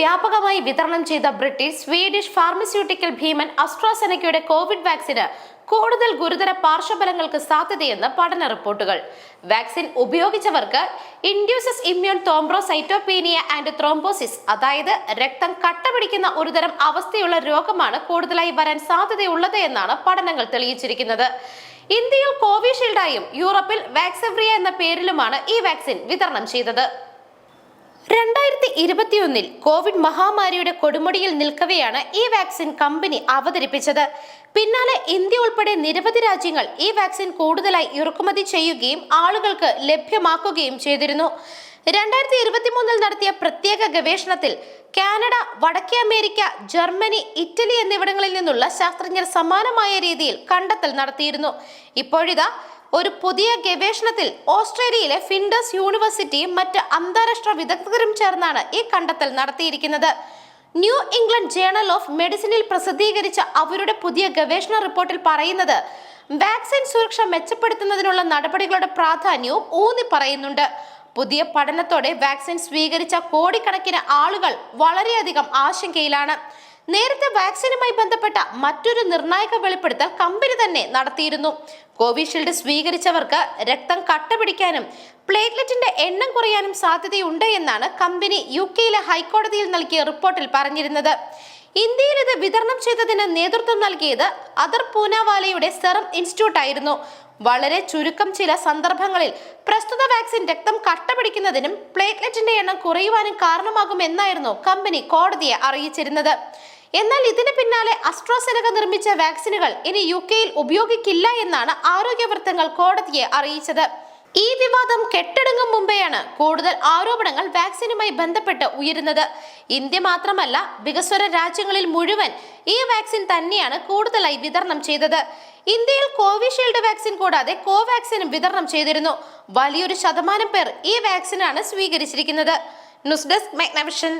വ്യാപകമായി വിതരണം ചെയ്ത ബ്രിട്ടീഷ് സ്വീഡിഷ് ഫാർമസ്യൂട്ടിക്കൽ ഭീമൻ അസ്ട്രാസെനക്കയുടെ കോവിഡ് വാക്സിന് കൂടുതൽ ഗുരുതര പാർശ്വഫലങ്ങൾക്ക് സാധ്യതയെന്ന് പഠന റിപ്പോർട്ടുകൾ. Vaccine ഉപയോഗിച്ചവർക്ക് induces immune thrombocytopenia and thrombosis അതായത് രക്തം കട്ടപിടിക്കുന്ന ഒരുതരം അവസ്ഥയുള്ള രോഗമാണ് കൂടുതലായി വരാൻ സാധ്യതയുള്ളത് എന്നാണ് പഠനങ്ങൾ തെളിയിച്ചിരിക്കുന്നത്. ഇന്ത്യയിൽ കോവിഷീൽഡായും യൂറോപ്പിൽ വാക്സെവ്രിയ എന്ന പേരിലുമാണ് ഈ വാക്സിൻ വിതരണം ചെയ്തത്. രണ്ടായിരത്തി ഇരുപത്തിയൊന്നിൽ കോവിഡ് മഹാമാരിയുടെ കൊടുമുടിയിൽ നിൽക്കവെയാണ് ഈ വാക്സിൻ കമ്പനി അവതരിപ്പിച്ചത്. പിന്നാലെ ഇന്ത്യ ഉൾപ്പെടെ നിരവധി രാജ്യങ്ങൾ ഈ വാക്സിൻ കൂടുതലായി ഇറക്കുമതി ചെയ്യുകയും ആളുകൾക്ക് ലഭ്യമാക്കുകയും ചെയ്തിരുന്നു. രണ്ടായിരത്തി ഇരുപത്തിമൂന്നിൽ നടത്തിയ പ്രത്യേക ഗവേഷണത്തിൽ കാനഡ വടക്കേ അമേരിക്ക ജർമ്മനി ഇറ്റലി എന്നിവിടങ്ങളിൽ നിന്നുള്ള ശാസ്ത്രജ്ഞർ സമാനമായ രീതിയിൽ കണ്ടെത്തൽ നടത്തിയിരുന്നു. ഇപ്പോഴിതാ ഒരു പുതിയ ഗവേഷണത്തിൽ ഓസ്ട്രേലിയയിലെ ഫിൻഡസ് യൂണിവേഴ്സിറ്റിയും മറ്റ് അന്താരാഷ്ട്ര വിദഗ്ധരും ചേർന്നാണ് ഈ കണ്ടെത്തൽ നടത്തിയിരിക്കുന്നത്. ന്യൂ ഇംഗ്ലണ്ട് ജേണൽ ഓഫ് മെഡിസിനിൽ പ്രസിദ്ധീകരിച്ച അവരുടെ പുതിയ ഗവേഷണ റിപ്പോർട്ടിൽ പറയുന്നത് വാക്സിൻ സുരക്ഷ മെച്ചപ്പെടുത്തുന്നതിനുള്ള നടപടികളുടെ പ്രാധാന്യവും ഊന്നി പറയുന്നുണ്ട്. പുതിയ പഠനത്തോടെ വാക്സിൻ സ്വീകരിച്ച കോടിക്കണക്കിന് ആളുകൾ വളരെയധികം ആശങ്കയിലാണ്. നേരത്തെ വാക്സിനുമായി ബന്ധപ്പെട്ട മറ്റൊരു നിർണായക വെളിപ്പെടുത്തൽ കമ്പനി തന്നെ നടത്തിയിരുന്നു. കോവിഷീൽഡ് സ്വീകരിച്ചവർക്ക് രക്തം കട്ടപിടിക്കാനും പ്ലേറ്റ്ലെറ്റിന്റെ എണ്ണം കുറയാനും സാധ്യതയുണ്ട് എന്നാണ് കമ്പനി യു കെയിലെ ഹൈക്കോടതിയിൽ നൽകിയ റിപ്പോർട്ടിൽ പറഞ്ഞിരുന്നത്. ഇന്ത്യയിൽ ഇത് വിതരണം ചെയ്തതിന് നേതൃത്വം നൽകിയത് അതർ പൂനാവാലയുടെ സെറം ഇൻസ്റ്റിറ്റ്യൂട്ട് ആയിരുന്നു. വളരെ ചുരുക്കം ചില സന്ദർഭങ്ങളിൽ പ്രസ്തുത വാക്സിൻ രക്തം കട്ടപിടിക്കുന്നതിനും പ്ലേറ്റ്ലെറ്റിന്റെ എണ്ണം കുറയുവാനും കാരണമാകുമെന്നായിരുന്നു കമ്പനി കോടതിയെ അറിയിച്ചിരുന്നത്. എന്നാൽ ഇതിന് പിന്നാലെ അസ്ട്രോസെനക നിർമ്മിച്ച വാക്സിനുകൾ ഇനി യു കെയിൽ ഉപയോഗിക്കില്ല എന്നാണ് ആരോഗ്യ വൃത്തങ്ങൾ കോടതിയെ അറിയിച്ചത്. ഈ വിവാദം കെട്ടടങ്ങും മുമ്പെയാണ് കൂടുതൽ ആരോപണങ്ങൾ വാക്സിനുമായി ബന്ധപ്പെട്ട് ഉയരുന്നത്. ഇന്ത്യ മാത്രമല്ല വികസ്വര രാജ്യങ്ങളിൽ മുഴുവൻ ഈ വാക്സിൻ തന്നെയാണ് കൂടുതലായി വിതരണം ചെയ്തത്. ഇന്ത്യയിൽ കോവിഷീൽഡ് വാക്സിൻ കൂടാതെ കോവാക്സിനും വിതരണം ചെയ്തിരുന്നു. വലിയൊരു ശതമാനം പേർ ഈ വാക്സിനാണ് സ്വീകരിച്ചിരിക്കുന്നത്. News desk മെഗ്നവിഷൻ.